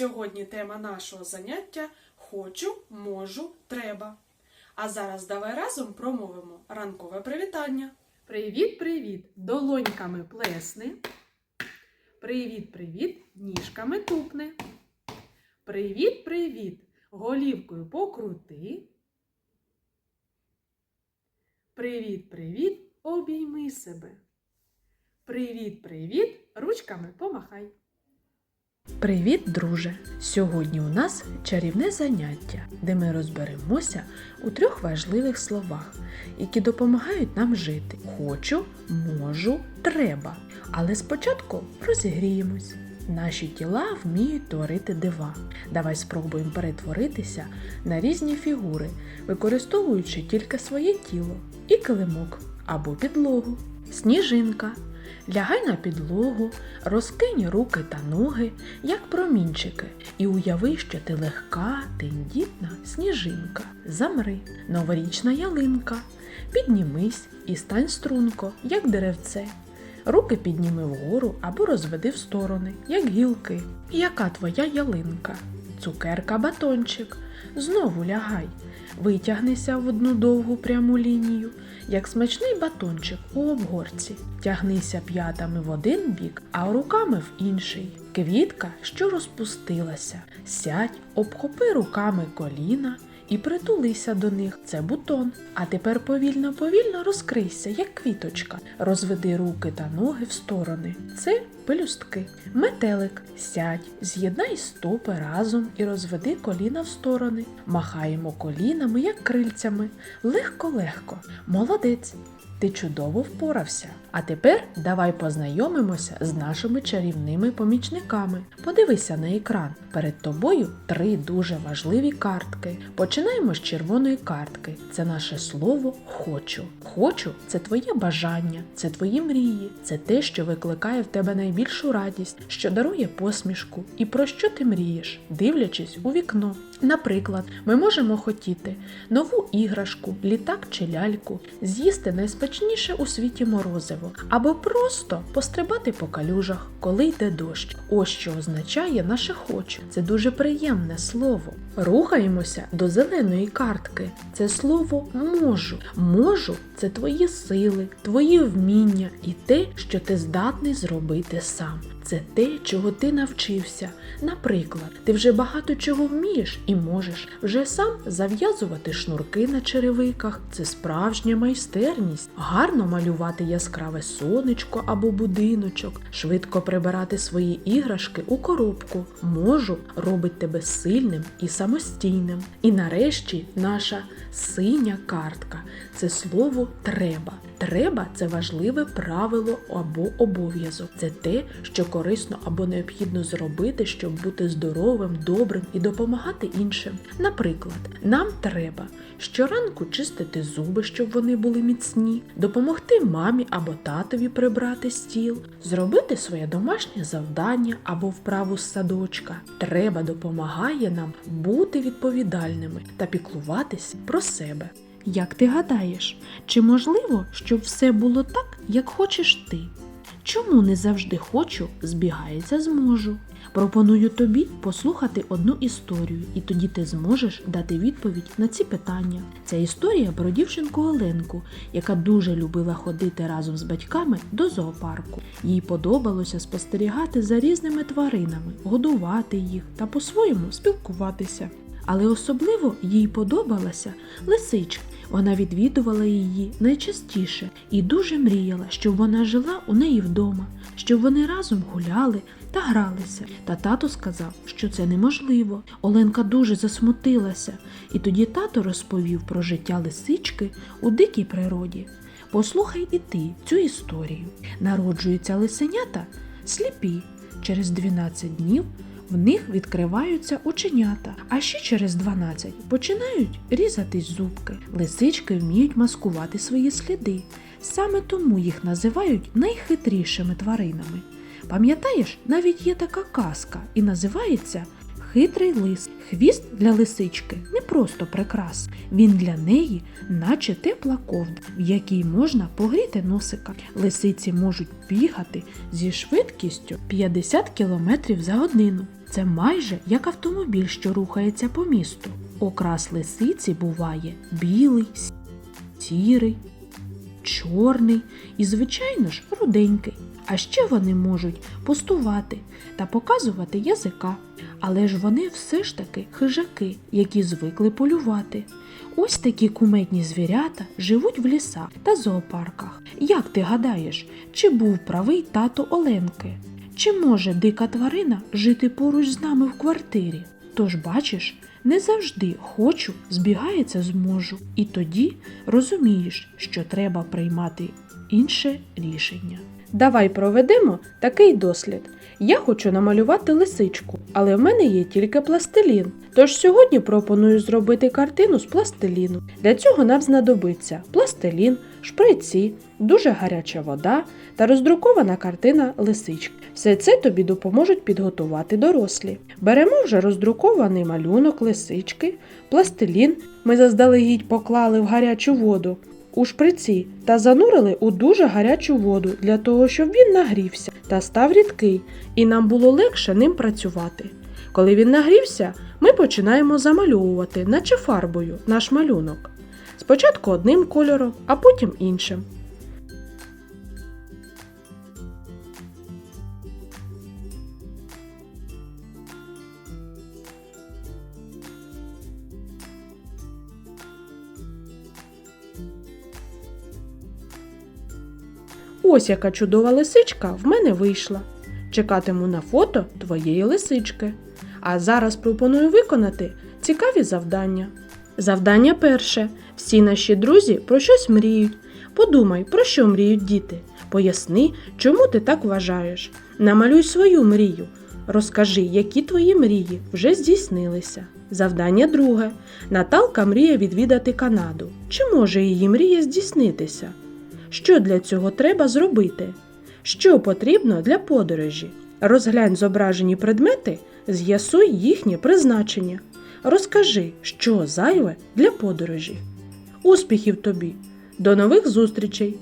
Сьогодні тема нашого заняття Хочу, можу, треба. А зараз давай разом промовимо ранкове привітання. Привіт, привіт! Долоньками плесни. Привіт, привіт! Ніжками тупни. Привіт, привіт! Голівкою покрути. Привіт, привіт! Обійми себе. Привіт, привіт! Ручками помахай. Привіт, друже! Сьогодні у нас чарівне заняття, де ми розберемося у трьох важливих словах, які допомагають нам жити. Хочу, можу, треба. Але спочатку розігріємось. Наші тіла вміють творити дива. Давай спробуємо перетворитися на різні фігури, використовуючи тільки своє тіло і килимок або підлогу. Сніжинка. Лягай на підлогу, розкинь руки та ноги, як промінчики, і уяви, що ти легка, тендітна сніжинка. Замри, новорічна ялинка. Піднімись і стань струнко, як деревце. Руки підніми вгору або розведи в сторони, як гілки. Яка твоя ялинка? Цукерка батончик. Знову лягай. Витягнися в одну довгу пряму лінію, як смачний батончик у обгорці. Тягнися п'ятами в один бік, а руками в інший. Квітка, що розпустилася. Сядь, обхопи руками коліна і притулися до них. Це бутон. А тепер повільно повільно розкрийся, як квіточка. Розведи руки та ноги в сторони. Це пелюстки. Метелик. Сядь, з'єднай стопи разом і розведи коліна в сторони. Махаємо колінами, як крильцями. Легко-легко. Молодець. Ти чудово впорався. А тепер давай познайомимося з нашими чарівними помічниками. Подивися на екран. Перед тобою три дуже важливі картки. Починаємо з червоної картки. Це наше слово хочу. Хочу це твоє бажання, це твої мрії, це те, що викликає в тебе найбільшу радість, що дарує посмішку. І про що ти мрієш, дивлячись у вікно. Наприклад, ми можемо хотіти нову іграшку, літак чи ляльку, з'їсти найспечніше у світі морозиво, або просто пострибати по калюжах, коли йде дощ. Ось що означає наше хочу. Це дуже приємне слово. Рухаємося до зеленої картки. Це слово можу. Можу це твої сили, твої вміння і те, що ти здатний зробити сам. Це те, чого ти навчився. Наприклад, ти вже багато чого вмієш і можеш вже сам зав'язувати шнурки на черевиках. Це справжня майстерність. Гарно малювати яскраве сонечко або будиночок, швидко прибирати свої іграшки у коробку. Можу робить тебе сильним і самостійним. І нарешті наша синя картка це слово треба. Треба це важливе правило або обов'язок. Це те, що корисно або необхідно зробити, щоб бути здоровим, добрим і допомагати іншим. Наприклад, нам треба щоранку чистити зуби, щоб вони були міцні, допомогти мамі або татові прибрати стіл, зробити своє домашнє завдання або вправу з садочка. Треба допомагає нам бути відповідальними та піклуватись про себе. Як ти гадаєш, чи можливо, щоб все було так, як хочеш ти? Чому не завжди хочу збігається з можу? Пропоную тобі послухати одну історію, і тоді ти зможеш дати відповідь на ці питання. Ця історія про дівчинку Оленку, яка дуже любила ходити разом з батьками до зоопарку. Їй подобалося спостерігати за різними тваринами, годувати їх та по-своєму спілкуватися. Але особливо їй подобалася лисичка. Вона відвідувала її найчастіше і дуже мріяла, щоб вона жила у неї вдома, щоб вони разом гуляли та гралися. Та тато сказав, що це неможливо. Оленка дуже засмутилася, і тоді тато розповів про життя лисички у дикій природі. Послухай і ти цю історію. Народжуються лисенята сліпі. Через 12 днів в них відкриваються оченята, а ще через 12 починають різатись зубки. Лисички вміють маскувати свої сліди. Саме тому їх називають найхитрішими тваринами. Пам'ятаєш, навіть є така казка і називається хитрий лис. Хвіст для лисички не просто прикрас. Він для неї, наче тепла ковдра, в якій можна погріти носика. Лисиці можуть бігати зі швидкістю 50 км за годину. Це майже як автомобіль, що рухається по місту. Окрас лисиці буває білий, сірий, чорний і, звичайно ж, руденький. А ще вони можуть пустувати та показувати язика. Але ж вони все ж таки хижаки, які звикли полювати. Ось такі куметні звірята живуть в лісах та зоопарках. Як ти гадаєш, чи був правий тато Оленки? Чи може дика тварина жити поруч з нами в квартирі? Тож бачиш, не завжди хочу збігається з можу, і тоді розумієш, що треба приймати інше рішення. Давай проведемо такий дослід. Я хочу намалювати лисичку, але в мене є тільки пластилін. Тож сьогодні пропоную зробити картину з пластиліну. Для цього нам знадобиться пластилін, шприці, дуже гаряча вода та роздрукована картина лисички. Все це тобі допоможуть підготувати дорослі. Беремо вже роздрукований малюнок лисички, пластилін ми заздалегідь поклали в гарячу воду у шприці та занурили у дуже гарячу воду для того, щоб він нагрівся та став рідкий, і нам було легше ним працювати. Коли він нагрівся, ми починаємо замальовувати, наче фарбою, наш малюнок. Спочатку одним кольором, а потім іншим. Ось яка чудова лисичка в мене вийшла. Чекатиму на фото твоєї лисички. А зараз пропоную виконати цікаві завдання. Завдання перше. Всі наші друзі про щось мріють. Подумай, про що мріють діти. Поясни, чому ти так вважаєш. Намалюй свою мрію. Розкажи, які твої мрії вже здійснилися. Завдання друге. Наталка мріє відвідати Канаду. Чи може її мрія здійснитися? Що для цього треба зробити? Що потрібно для подорожі? Розглянь зображені предмети, з'ясуй їхнє призначення. Розкажи, що зайве для подорожі. Успіхів тобі! До нових зустрічей!